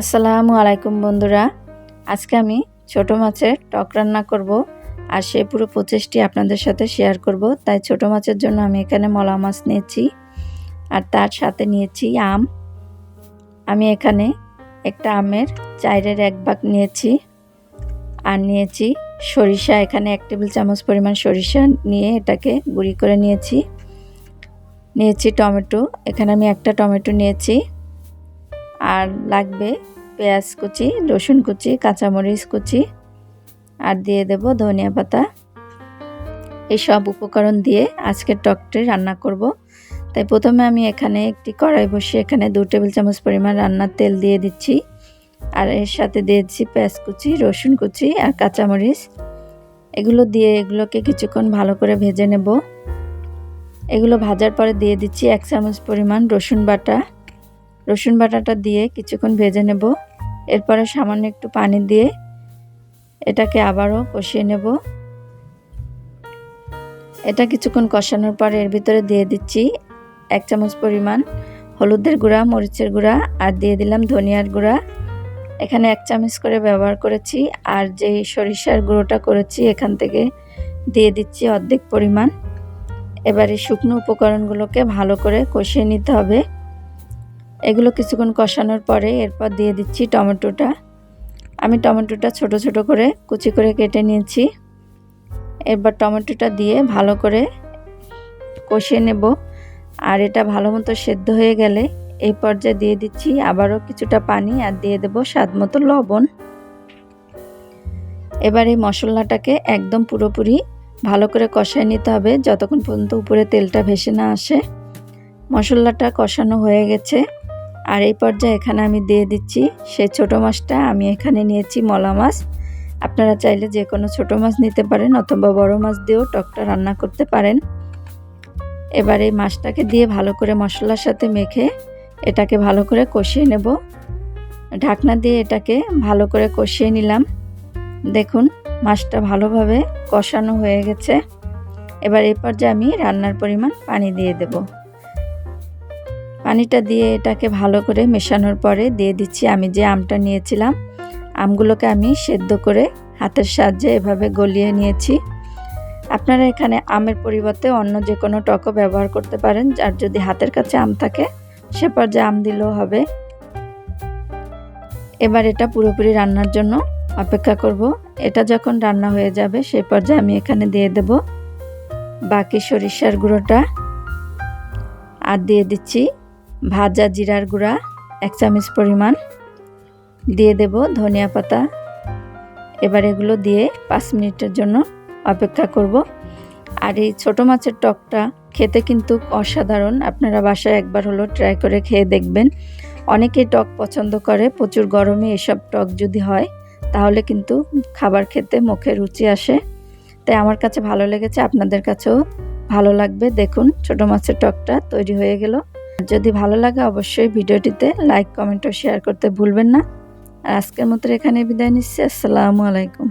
আসসালামু আলাইকুম বন্ধুরা। আজকে আমি ছোট মাছের টক রান্না করব আর সেই পুরো প্রচেষ্টি আপনাদের সাথে শেয়ার করব। তাই ছোট মাছের জন্য আমি এখানে মলা মাছ নিয়েছি আর তার সাথে নিয়েছি আম। আমি এখানে একটা আমের চাইরের এক ভাগ নিয়েছি আর নিয়েছি সরিষা। এখানে এক টেবিল চামচ পরিমাণ সরিষা নিয়ে এটাকে গুঁড়ি করে নিয়েছি। নিয়েছি টমেটো। এখানে আমি একটা টমেটো নিয়েছি। আর লাগবে পেঁয়াজ কুচি, রসুন কুচি, কাঁচামরিচ কুচি, আর দিয়ে দেব ধনিয়া পাতা। এই সব উপকরণ দিয়ে আজকের টকটি রান্না করব। তাই প্রথমে আমি এখানে একটি কড়াই বসিয়ে এখানে দু টেবিল চামচ পরিমাণ রান্নার তেল দিয়ে দিচ্ছি। আর এর সাথে দিয়ে দিচ্ছি পেঁয়াজ কুচি, রসুন কুচি আর কাঁচামরিচ। এগুলো দিয়ে এগুলোকে কিছুক্ষণ ভালো করে ভেজে নেব। এগুলো ভাজার পরে দিয়ে দিচ্ছি এক চামচ পরিমাণ রসুন বাটা। রসুন বাটাটা দিয়ে কিছুক্ষণ ভেজে নেব। এরপরে সামান্য একটু পানি দিয়ে এটাকে আবারও কষিয়ে নেব। এটা কিছুক্ষণ কষানোর পরে এর ভিতরে দিয়ে দিচ্ছি এক চামচ পরিমাণ হলুদের গুঁড়া, মরিচের গুঁড়া আর দিয়ে দিলাম ধনিয়ার গুঁড়া। এখানে এক চামচ করে ব্যবহার করেছি আর যে সরিষার গুঁড়োটা করেছি এখান থেকে দিয়ে দিচ্ছি অর্ধেক পরিমাণ। এবারে শুকনো উপকরণগুলোকে ভালো করে কষিয়ে নিতে হবে। এগুলো কিছুক্ষণ কষানোর পরে এরপর দিয়ে দিচ্ছি টমেটোটা। আমি টমেটোটা ছোট ছোট করে কুচি করে কেটে নিয়েছি। এরপর টমেটোটা দিয়ে ভালো করে কষিয়ে নেব। আর এটা ভালো মতো সেদ্ধ হয়ে গেলে এই পর্যায়ে দিয়ে দিচ্ছি আবারও কিছুটা পানি আর দিয়ে দেব স্বাদ মতো লবণ। এবার এই মশলাটাকে একদম পুরোপুরি ভালো করে কষায় নিতে হবে যতক্ষণ পর্যন্ত উপরে তেলটা ভেসে না আসে। মশলাটা কষানো হয়ে গেছে। আর এই পর্যায়ে এখানে আমি দিয়ে দিচ্ছি সেই ছোট মাছটা, আমি এখানে নিয়েছি মলা মাছ। আপনারা চাইলে যে কোনো ছোট মাছ নিতে পারেন অথবা বড় মাছ দিয়েও টকটা রান্না করতে পারেন। এবার এই মাছটাকে দিয়ে ভালো করে মশলার সাথে মেখে এটাকে ভালো করে কষিয়ে নেব। ঢাকনা দিয়ে এটাকে ভালো করে কষিয়ে নিলাম। দেখুন, মাছটা ভালোভাবে কষানো হয়ে গেছে। এবার এই পর্যায়ে আমি রান্নার পরিমাণ পানি দিয়ে দেবো। পানিটা দিয়ে এটাকে ভালো করে মেশানোর পরে দিয়ে দিচ্ছি। আমি যে আমটা নিয়েছিলাম, আমগুলোকে আমি সেদ্ধ করে হাতের সাহায্যে এভাবে গলিয়ে নিয়েছি। আপনারা এখানে আমের পরিবর্তে অন্য যে কোনো টকও ব্যবহার করতে পারেন, আর যদি হাতের কাছে আম থাকে, সে পর্যায়ে আম দিলেও হবে। এবার এটা পুরোপুরি রান্নার জন্য অপেক্ষা করব। এটা যখন রান্না হয়ে যাবে সেই পর্যায়ে আমি এখানে দিয়ে দেব বাকি সরিষার গুঁড়োটা। আর দিয়ে দিচ্ছি ভাজা জিরার গুঁড়া, এক চামচ পরিমাণ। দিয়ে দেব ধনিয়া পাতা। এবার এগুলো দিয়ে পাঁচ মিনিটের জন্য অপেক্ষা করব। আর এই ছোটো মাছের টকটা খেতে কিন্তু অসাধারণ। আপনারা বাসায় একবার হলো ট্রাই করে খেয়ে দেখবেন। অনেকেই টক পছন্দ করে, প্রচুর গরমে এসব টক যদি হয়, তাহলে কিন্তু খাবার খেতে মুখে রুচি আসে। তাই আমার কাছে ভালো লেগেছে, আপনাদের কাছেও ভালো লাগবে। দেখুন, ছোটো মাছের টকটা তৈরি হয়ে গেল। যদি ভালো লাগে অবশ্যই ভিডিওটিতে লাইক, কমেন্ট ও শেয়ার করতে ভুলবেন না। আর আজকের মতো এখানে বিদায় নিচ্ছি। আসসালামু আলাইকুম।